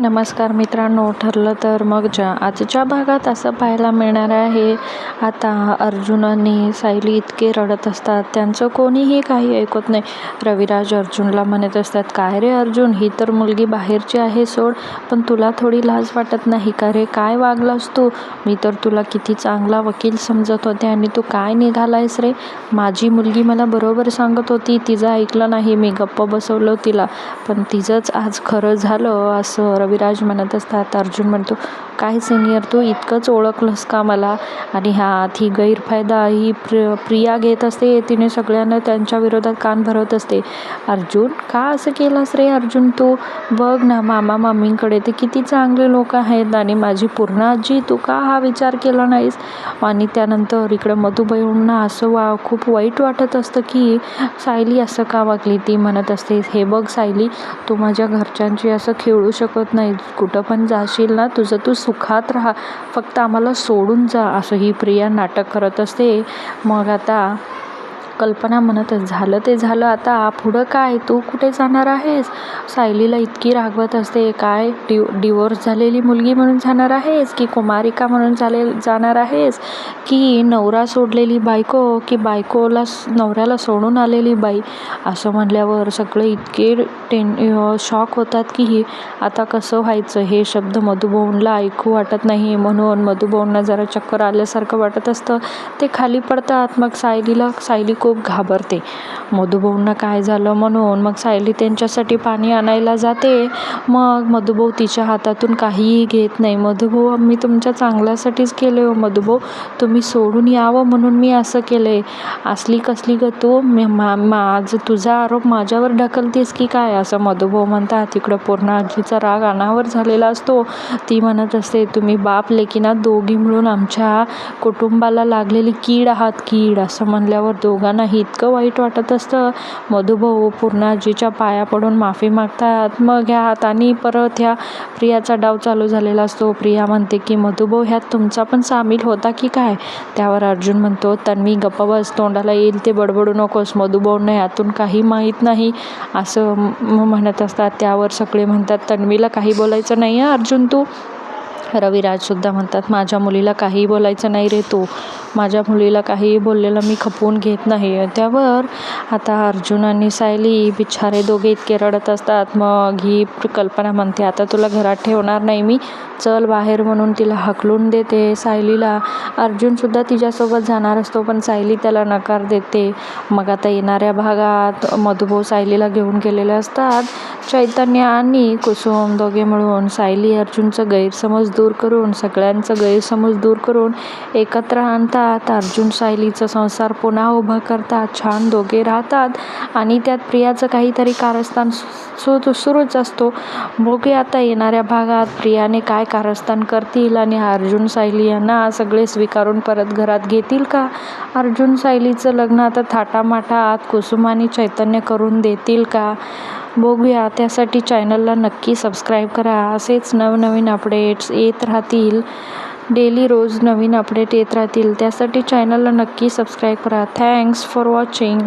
नमस्कार मित्रांनो ठरलं तर मग ज्या आजच्या भागात असं पाहायला मिळणार आहे आता अर्जुन आणि सायली इतके रडत असतात त्यांचं कोणीही काही ऐकत नाही. रविराज अर्जुनला म्हणत असतात काय रे अर्जुन ही तर मुलगी बाहेरची आहे सोड पण तुला थोडी लाज वाटत नाही का रे? काय वागलास तू? मी तर तुला किती चांगला वकील समजत होते आणि तू काय निघालायस रे? माझी मुलगी मला बरोबर सांगत होती तिचं ऐकलं नाही मी गप्प बसवलं तिला पण तिचंच आज खरं झालं असं कविराज म्हणत असतात. अर्जुन म्हणतो काय सिनियर तू? इतकंच ओळखलंस का मला? आणि ह्यात ही गैरफायदा ही प्र प्रिया घेत असते. तिने सगळ्यांना त्यांच्या विरोधात कान भरवत असते. अर्जुन का असं केलंस रे अर्जुन तू? बघ ना मामा मामींकडे ते किती चांगले लोक आहेत आणि माझी पूर्ण आजी तू का हा विचार केला नाहीस? आणि त्यानंतर इकडं मधुबाईंना असं वा खूप वाईट वाटत असतं की सायली असं का वागली? ती म्हणत असते हे बघ सायली तू माझ्या घरच्यांची असं खेळू शकत नाही नाही. कुठं पण जाशील ना तुझं तू सुखात राहा. फक्त आम्हाला सोडून जा असं ही प्रिया नाटक करत असते. मग आता कल्पना म्हणतच झालं ते झालं. आता पुढं काय? तू कुठे जाणार आहेस? सायलीला इतकी रागवत असते. काय? डिव डिवोर्स झालेली मुलगी म्हणून जाणार आहेस? की कुमारिका म्हणून झाले जाणार आहेस? की नवरा सोडलेली बायको? की बायकोला नवऱ्याला सोडून आलेली बाई? असं म्हणल्यावर सगळे इतके टेन शॉक होतात की आता कसं व्हायचं? हे शब्द मधुभवनला ऐकू वाटत नाही. म्हणून मधुभाऊंना जरा चक्कर आल्यासारखं वाटत असतं. ते खाली पडतात. मग सायलीला सायली खूप घाबरते. मधुभाऊंना काय झालं म्हणून मग सायली त्यांच्यासाठी पाणी आणायला जाते. मग मधुभाऊ तिच्या हातातून काहीही घेत नाही. मधुभाऊ मी तुमच्या चांगल्यासाठीच केलं हो मधुभाऊ तुम्ही सोडून यावं म्हणून मी असं केलं आहे असली कसली ग तू? मा माझं तुझा आरोप माझ्यावर ढकलतेस की काय? असं मधुभाऊ म्हणतात तिकडं पूर्ण आजीचा राग अनावर झालेला असतो. ती म्हणत असते तुम्ही बाप लेकीना दोघी मिळून आमच्या कुटुंबाला लागलेली कीड आहात कीड. असं म्हणल्यावर दोघांना नाही. इतकं वाईट वाटत असतं. मधुभाऊ पूर्ण आजीच्या पाया पडून माफी मागतात. मग ह्या हाताने परत ह्या प्रियाचा डाव चालू झालेला असतो. प्रिया म्हणते की मधुभाऊ ह्यात तुमचा पण सामील होता की काय? त्यावर अर्जुन म्हणतो तन्वी गप्पा बस. तोंडाला येईल ते बडबडू नकोस. मधुभाऊंना यातून काही माहीत नाही. असं म्हणत असतात. त्यावर सगळे म्हणतात तन्वीला काही बोलायचं नाही आहे अर्जुन तू? रविराजसुद्धा म्हणतात माझ्या मुलीला काहीही बोलायचं नाही रे तू. माझ्या मुलीला काहीही बोललेलं मी खपवून घेत नाही. त्यावर आता अर्जुन आणि सायली बिचारे दोघे इतके रडत असतात. मग ही कल्पना म्हणते आता तुला घरात ठेवणार नाही मी. चल बाहेर म्हणून तिला हकलून देते सायलीला. अर्जुनसुद्धा तिच्यासोबत जाणार असतो पण सायली त्याला नकार देते. मग आता येणाऱ्या भागात मधुभाऊ सायलीला घेऊन गेलेले असतात. चैतन्य आणि कुसुम दोघे मिळून सायली अर्जुनचं गैरसमज दूर करून सगळ्यांचं गैरसमज दूर करून एकत्र आणतात. अर्जुन सायलीचा संसार पुन्हा उभा करतात. छान दोघे राहतात. आणि त्यात प्रियाचं काहीतरी कारस्थान सु सुरूच असतो. बघूया आता येणाऱ्या भागात प्रियाने काय कारस्थान करतील आणि अर्जुन सायली यांना सगळे स्वीकारून परत घरात घेतील का? अर्जुन सायलीचं लग्न आता थाटामाटात कुसुमानी चैतन्य करून देतील का? बघूया. त्यासाठी चॅनलला नक्की सबस्क्राईब करा. असेच नवनवीन अपडेट्स येत राहतील. डेली रोज नवीन अपडेट येत राहतील. त्यासाठी चॅनलला नक्की सबस्क्राईब करा. Thanks for watching.